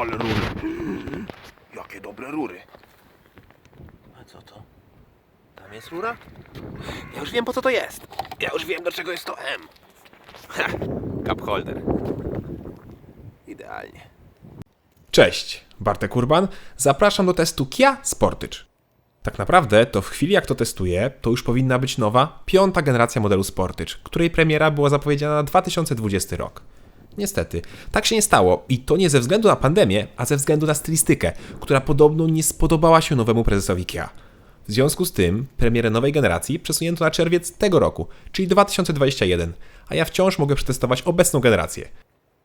Ale rury. Jakie dobre rury. A co to? Tam jest rura? Ja już wiem po co to jest. Ja już wiem do czego jest to M. Ha, cup holder. Idealnie. Cześć, Bartek Urban. Zapraszam do testu Kia Sportage. Tak naprawdę, to w chwili jak to testuję, to już powinna być nowa, piąta generacja modelu Sportage, której premiera była zapowiedziana na 2020 rok. Niestety, tak się nie stało i to nie ze względu na pandemię, a ze względu na stylistykę, która podobno nie spodobała się nowemu prezesowi Kia. W związku z tym premierę nowej generacji przesunięto na czerwiec tego roku, czyli 2021, a ja wciąż mogę przetestować obecną generację.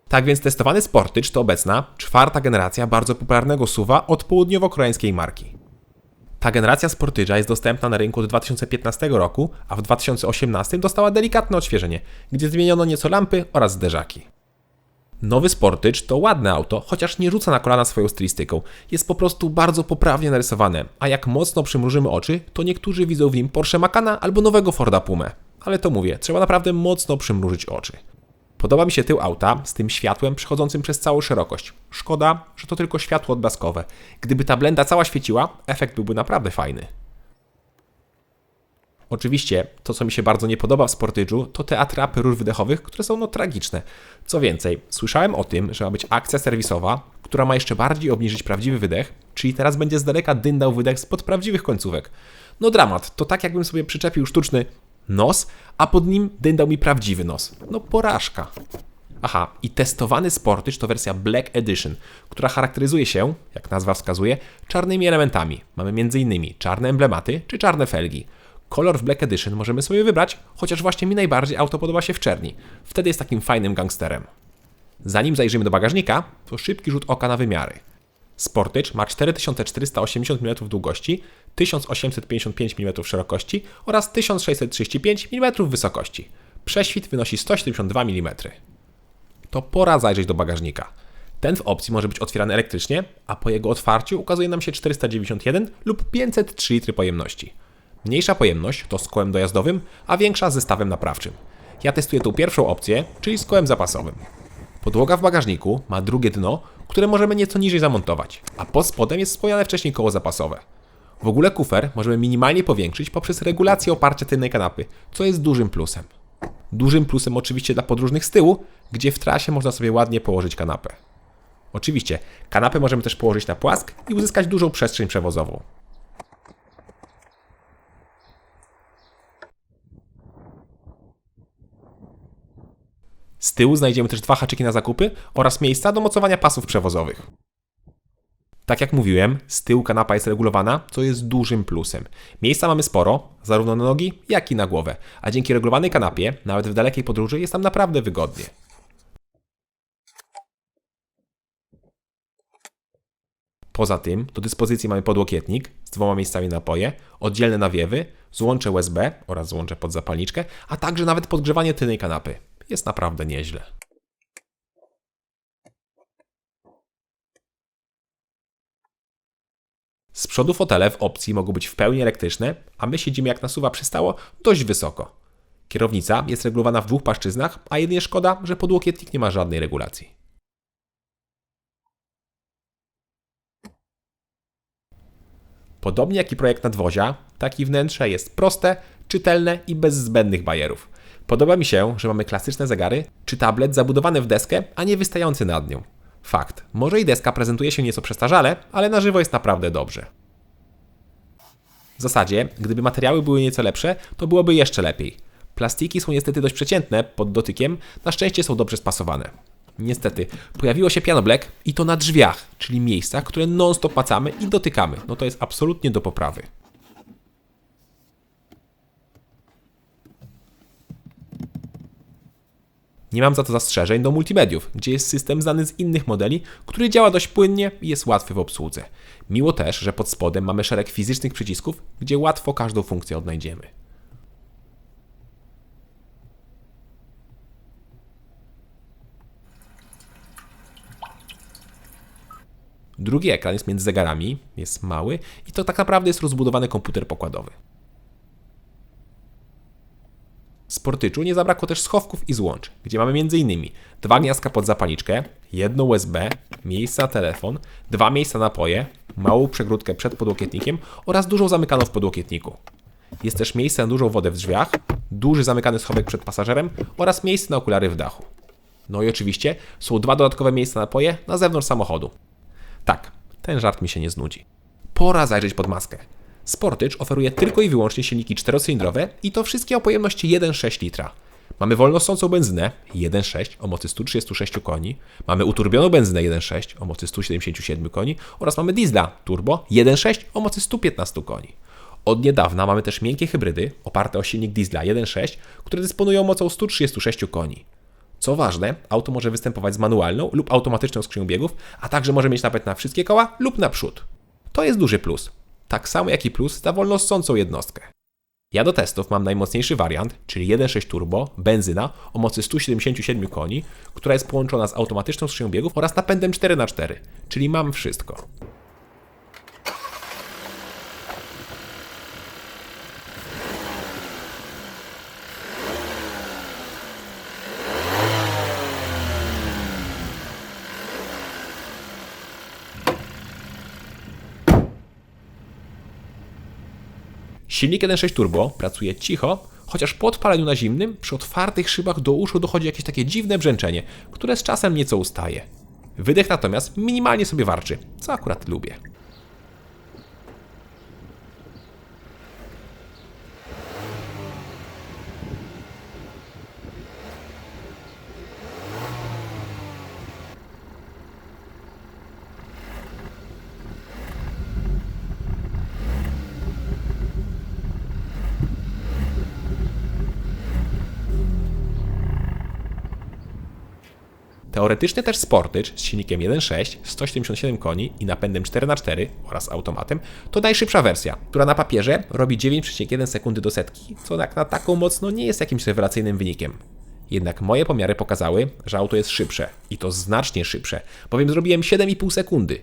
Tak więc testowany Sportage to obecna, czwarta generacja bardzo popularnego SUVa od południowo-koreańskiej marki. Ta generacja Sportage'a jest dostępna na rynku od 2015 roku, a w 2018 dostała delikatne odświeżenie, gdzie zmieniono nieco lampy oraz zderzaki. Nowy Sportage to ładne auto, chociaż nie rzuca na kolana swoją stylistyką. Jest po prostu bardzo poprawnie narysowane, a jak mocno przymrużymy oczy, to niektórzy widzą w nim Porsche Macana albo nowego Forda Pumę. Ale to mówię, trzeba naprawdę mocno przymrużyć oczy. Podoba mi się tył auta z tym światłem przechodzącym przez całą szerokość. Szkoda, że to tylko światło odblaskowe. Gdyby ta blenda cała świeciła, efekt byłby naprawdę fajny. Oczywiście, to co mi się bardzo nie podoba w Sportage'u, to te atrapy rur wydechowych, które są no tragiczne. Co więcej, słyszałem o tym, że ma być akcja serwisowa, która ma jeszcze bardziej obniżyć prawdziwy wydech, czyli teraz będzie z daleka dyndał wydech spod prawdziwych końcówek. No dramat, to tak jakbym sobie przyczepił sztuczny nos, a pod nim dyndał mi prawdziwy nos. No porażka. Aha, i testowany Sportage to wersja Black Edition, która charakteryzuje się, jak nazwa wskazuje, czarnymi elementami. Mamy m.in. czarne emblematy czy czarne felgi. Kolor w Black Edition możemy sobie wybrać, chociaż właśnie mi najbardziej auto podoba się w czerni. Wtedy jest takim fajnym gangsterem. Zanim zajrzymy do bagażnika, to szybki rzut oka na wymiary. Sportage ma 4480 mm długości, 1855 mm szerokości oraz 1635 mm wysokości. Prześwit wynosi 172 mm. To pora zajrzeć do bagażnika. Ten w opcji może być otwierany elektrycznie, a po jego otwarciu ukazuje nam się 491 lub 503 litry pojemności. Mniejsza pojemność to z kołem dojazdowym, a większa z zestawem naprawczym. Ja testuję tą pierwszą opcję, czyli z kołem zapasowym. Podłoga w bagażniku ma drugie dno, które możemy nieco niżej zamontować, a pod spodem jest wspomniane wcześniej koło zapasowe. W ogóle kufer możemy minimalnie powiększyć poprzez regulację oparcia tylnej kanapy, co jest dużym plusem. Dużym plusem oczywiście dla podróżnych z tyłu, gdzie w trasie można sobie ładnie położyć kanapę. Oczywiście, kanapę możemy też położyć na płask i uzyskać dużą przestrzeń przewozową. Z tyłu znajdziemy też dwa haczyki na zakupy oraz miejsca do mocowania pasów przewozowych. Tak jak mówiłem, z tyłu kanapa jest regulowana, co jest dużym plusem. Miejsca mamy sporo, zarówno na nogi, jak i na głowę, a dzięki regulowanej kanapie, nawet w dalekiej podróży, jest tam naprawdę wygodnie. Poza tym, do dyspozycji mamy podłokietnik z dwoma miejscami na napoje, oddzielne nawiewy, złącze USB oraz złącze pod zapalniczkę, a także nawet podgrzewanie tylnej kanapy. Jest naprawdę nieźle. Z przodu fotele w opcji mogą być w pełni elektryczne, a my siedzimy jak nasuwa przystało dość wysoko. Kierownica jest regulowana w dwóch płaszczyznach, a jedynie szkoda, że podłokietnik nie ma żadnej regulacji. Podobnie jak i projekt nadwozia, tak wnętrze jest proste, czytelne i bez zbędnych bajerów. Podoba mi się, że mamy klasyczne zegary czy tablet zabudowany w deskę, a nie wystający nad nią. Fakt, może i deska prezentuje się nieco przestarzale, ale na żywo jest naprawdę dobrze. W zasadzie, gdyby materiały były nieco lepsze, to byłoby jeszcze lepiej. Plastiki są niestety dość przeciętne pod dotykiem, na szczęście są dobrze spasowane. Niestety, pojawiło się piano black i to na drzwiach, czyli miejscach, które non-stop macamy i dotykamy. No to jest absolutnie do poprawy. Nie mam za to zastrzeżeń do multimediów, gdzie jest system znany z innych modeli, który działa dość płynnie i jest łatwy w obsłudze. Miło też, że pod spodem mamy szereg fizycznych przycisków, gdzie łatwo każdą funkcję odnajdziemy. Drugi ekran jest między zegarami, jest mały i to tak naprawdę jest rozbudowany komputer pokładowy. Sportyczu nie zabrakło też schowków i złącz, gdzie mamy m.in. dwa gniazdka pod zapalniczkę, jedno USB, miejsce na telefon, dwa miejsca na napoje, małą przegródkę przed podłokietnikiem oraz dużą zamykaną w podłokietniku. Jest też miejsce na dużą wodę w drzwiach, duży zamykany schowek przed pasażerem oraz miejsce na okulary w dachu. No i oczywiście są dwa dodatkowe miejsca na napoje na zewnątrz samochodu. Tak, ten żart mi się nie znudzi. Pora zajrzeć pod maskę. Sportycz oferuje tylko i wyłącznie silniki czterocylindrowe i to wszystkie o pojemności 1,6 litra. Mamy wolnosącą benzynę 1,6 o mocy 136 koni, mamy uturbioną benzynę 1,6 o mocy 177 koni oraz mamy diesla turbo 1,6 o mocy 115 koni. Od niedawna mamy też miękkie hybrydy oparte o silnik diesla 1.6, które dysponują mocą 136 koni. Co ważne, auto może występować z manualną lub automatyczną skrzynią biegów, a także może mieć napęd na wszystkie koła lub na przód. To jest duży plus. Tak samo jak i plus za wolnossącą jednostkę. Ja do testów mam najmocniejszy wariant, czyli 1.6 turbo, benzyna o mocy 177 koni, która jest połączona z automatyczną skrzynią biegów oraz napędem 4x4, czyli mam wszystko. Silnik 1.6 turbo pracuje cicho, chociaż po odpaleniu na zimnym, przy otwartych szybach do uszu dochodzi jakieś takie dziwne brzęczenie, które z czasem nieco ustaje. Wydech natomiast minimalnie sobie warczy, co akurat lubię. Teoretycznie też Sportage z silnikiem 1.6, 177 koni i napędem 4x4 oraz automatem to najszybsza wersja, która na papierze robi 9,1 sekundy do setki, co jak na taką mocno nie jest jakimś rewelacyjnym wynikiem. Jednak moje pomiary pokazały, że auto jest szybsze i to znacznie szybsze, bowiem zrobiłem 7,5 sekundy.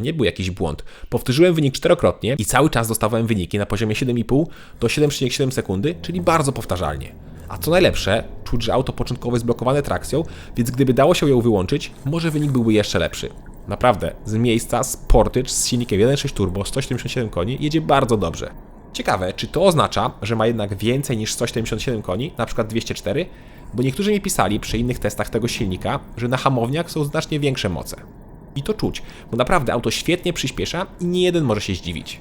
Nie był jakiś błąd. Powtórzyłem wynik czterokrotnie i cały czas dostawałem wyniki na poziomie 7,5 do 7,7 sekundy, czyli bardzo powtarzalnie. A co najlepsze, czuć, że auto początkowo jest blokowane trakcją, więc gdyby dało się ją wyłączyć, może wynik byłby jeszcze lepszy. Naprawdę, z miejsca Sportage z silnikiem 1.6 turbo 177 koni jedzie bardzo dobrze. Ciekawe, czy to oznacza, że ma jednak więcej niż 177 koni, na przykład 204? Bo niektórzy mi pisali przy innych testach tego silnika, że na hamowniach są znacznie większe moce. I to czuć, bo naprawdę auto świetnie przyspiesza i nie jeden może się zdziwić.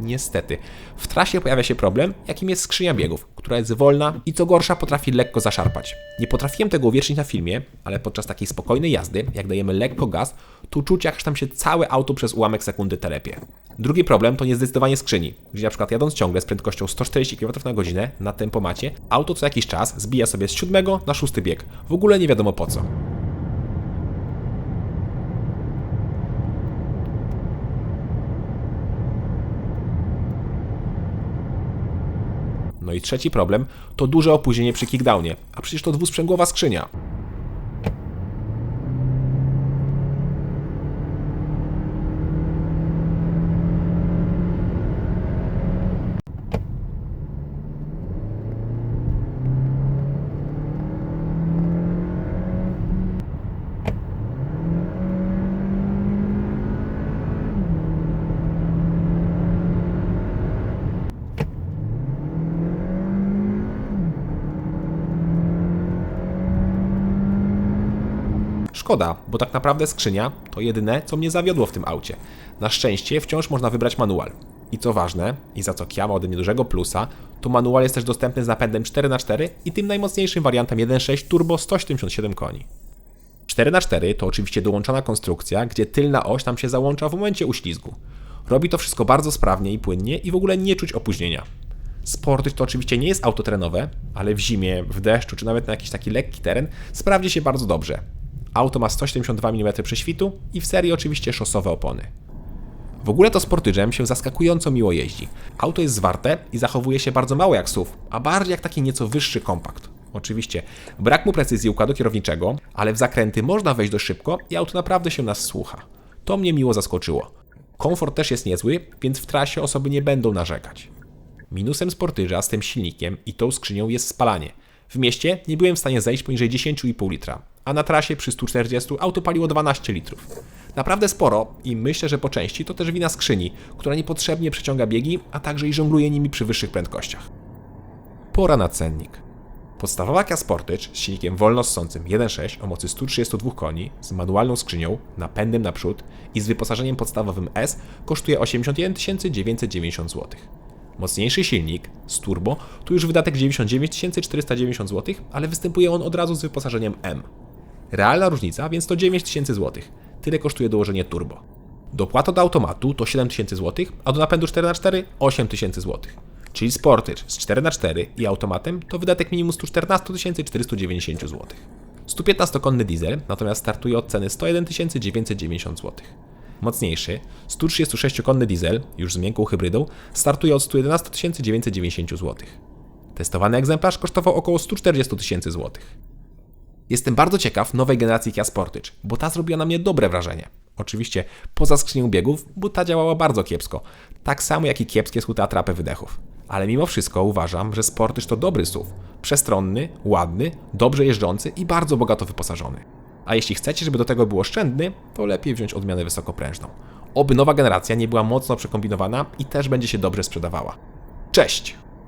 Niestety, w trasie pojawia się problem, jakim jest skrzynia biegów, która jest wolna i co gorsza potrafi lekko zaszarpać. Nie potrafiłem tego uwiecznić na filmie, ale podczas takiej spokojnej jazdy, jak dajemy lekko gaz, to czuć jak tam się całe auto przez ułamek sekundy telepie. Drugi problem to niezdecydowanie skrzyni, gdzie na przykład jadąc ciągle z prędkością 140 km na godzinę na tempomacie, auto co jakiś czas zbija sobie z siódmego na szósty bieg. W ogóle nie wiadomo po co. No i trzeci problem to duże opóźnienie przy kickdownie, a przecież to dwusprzęgłowa skrzynia. Szkoda, bo tak naprawdę skrzynia to jedyne, co mnie zawiodło w tym aucie. Na szczęście wciąż można wybrać manual. I co ważne, i za co Kia ma ode mnie dużego plusa, to manual jest też dostępny z napędem 4x4 i tym najmocniejszym wariantem 1.6 turbo 177 koni. 4x4 to oczywiście dołączona konstrukcja, gdzie tylna oś nam się załącza w momencie uślizgu. Robi to wszystko bardzo sprawnie i płynnie i w ogóle nie czuć opóźnienia. Sportage to oczywiście nie jest auto terenowe, ale w zimie, w deszczu czy nawet na jakiś taki lekki teren sprawdzi się bardzo dobrze. Auto ma 172 mm prześwitu i w serii oczywiście szosowe opony. W ogóle to Sportage'em się zaskakująco miło jeździ. Auto jest zwarte i zachowuje się bardzo mało jak SUV, a bardziej jak taki nieco wyższy kompakt. Oczywiście, brak mu precyzji układu kierowniczego, ale w zakręty można wejść dość szybko i auto naprawdę się nas słucha. To mnie miło zaskoczyło. Komfort też jest niezły, więc w trasie osoby nie będą narzekać. Minusem Sportyża z tym silnikiem i tą skrzynią jest spalanie. W mieście nie byłem w stanie zejść poniżej 10,5 litra, a na trasie przy 140 auto paliło 12 litrów. Naprawdę sporo i myślę, że po części to też wina skrzyni, która niepotrzebnie przeciąga biegi, a także i żongluje nimi przy wyższych prędkościach. Pora na cennik. Podstawowa Kia Sportage z silnikiem wolnossącym 1.6 o mocy 132 koni, z manualną skrzynią, napędem naprzód i z wyposażeniem podstawowym S kosztuje 81 990 zł. Mocniejszy silnik z turbo tu już wydatek 99 490 zł, ale występuje on od razu z wyposażeniem M. Realna różnica więc to 9000 zł. Tyle kosztuje dołożenie turbo. Dopłata do automatu to 7000 zł, a do napędu 4x4 8000 zł. Czyli Sportage z 4x4 i automatem to wydatek minimum 114 490 zł. 115-konny diesel natomiast startuje od ceny 101 990 zł. Mocniejszy, 136-konny diesel, już z miękką hybrydą, startuje od 111 990 zł. Testowany egzemplarz kosztował około 140 tysięcy złotych. Jestem bardzo ciekaw nowej generacji Kia Sportage, bo ta zrobiła na mnie dobre wrażenie. Oczywiście poza skrzynią biegów, bo ta działała bardzo kiepsko, tak samo jak i kiepskie są te atrapy wydechów. Ale mimo wszystko uważam, że Sportage to dobry SUV. Przestronny, ładny, dobrze jeżdżący i bardzo bogato wyposażony. A jeśli chcecie, żeby do tego był oszczędny, to lepiej wziąć odmianę wysokoprężną. Oby nowa generacja nie była mocno przekombinowana i też będzie się dobrze sprzedawała. Cześć!